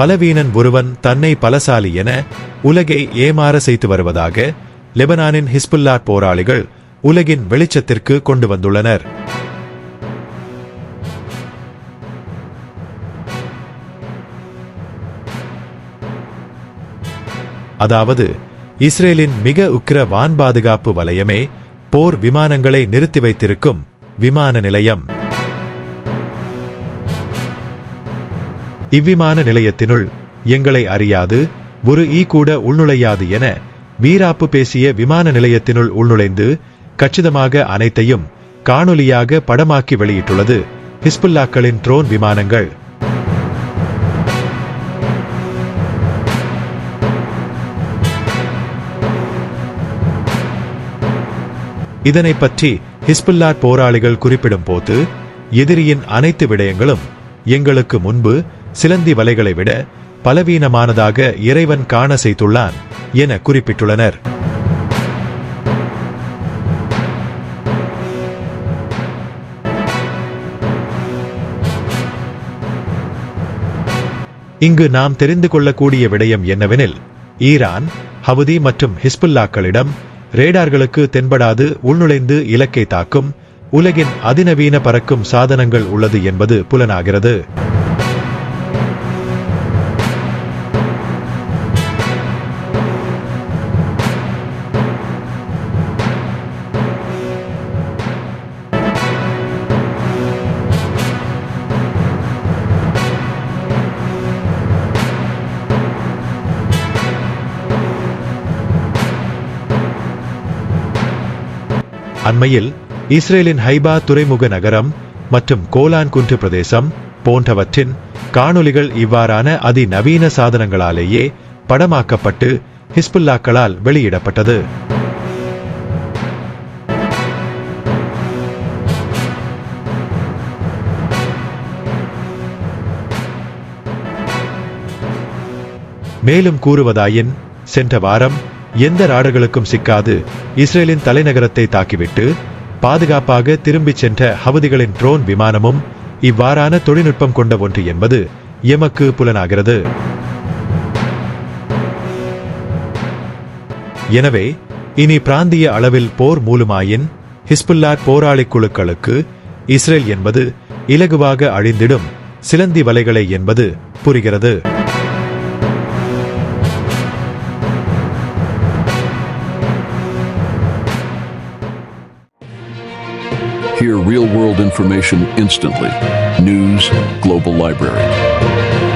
பலவீனன் ஒருவன் தன்னை பலசாலி என உலகை ஏமாற செய்து வருவதாக லெபனானின் ஹிஸ்புல்லா போராளிகள் உலகின் வெளிச்சத்திற்கு கொண்டு வந்துள்ளனர். அதாவது இஸ்ரேலின் மிக உக்கிர வான் பாதுகாப்பு வலயமே போர் விமானங்களை நிறுத்தி வைத்திருக்கும் விமான நிலையம். இவ்விமான நிலையத்தினுள் எங்களை அறியாது ஒரு ஈ கூட உள்நுழையாது என வீராப்பு பேசிய விமான நிலையத்தினுள் உள்நுழைந்து கச்சிதமாக அனைத்தையும் காணொலியாக படமாக்கி வெளியிட்டுள்ளது ஹிஸ்புல்லாக்களின் ட்ரோன் விமானங்கள். இதனை பற்றி ஹிஸ்புல்லா போராளிகள் குறிப்பிடும் போது எதிரியின் அனைத்து விடயங்களும் எங்களுக்கு முன்பு சிலந்தி வலைகளை விட பலவீனமானதாக இறைவன் காண செய்துள்ளான் என குறிப்பிட்டுள்ளனர். இங்கு நாம் தெரிந்து கொள்ளக்கூடிய விடயம் என்னவெனில் ஈரான் ஹவுதி மற்றும் ஹிஸ்புல்லாக்களிடம் ரேடார்களுக்கு தென்படாது உள்நுழைந்து இலக்கை தாக்கும் உலகின் அதிநவீன பறக்கும் சாதனங்கள் உள்ளது என்பது புலனாகிறது. அண்மையில் இஸ்ரேலின் ஹைபா துறைமுக நகரம் மற்றும் கோலான் குன்று பிரதேசம் போன்றவற்றின் காணொளிகள் இவ்வாறான அதிநவீன சாதனங்களாலேயே படமாக்கப்பட்டு ஹிஸ்புல்லாக்களால் வெளியிடப்பட்டது. மேலும் கூறுவதாயின் சென்ற வாரம் எந்த ராடர்களுக்கும் சிக்காது. இஸ்ரேலின் தலைநகரத்தை தாக்கிவிட்டு பாதுகாப்பாக திரும்பிச் சென்ற ஹவுதிகளின் ட்ரோன் விமானமும் இவ்வாறான தொழில்நுட்பம் கொண்ட ஒன்று என்பது எமக்கு புலனாகிறது. எனவே இனி பிராந்திய அளவில் போர் மூலமாயின் ஹிஸ்புல்லா போராளி குழுக்களுக்கு இஸ்ரேல் என்பது இலகுவாக அழிந்திடும் சிலந்தி வலைகளை என்பது புரிகிறது. Hear real world information instantly. News Global Library.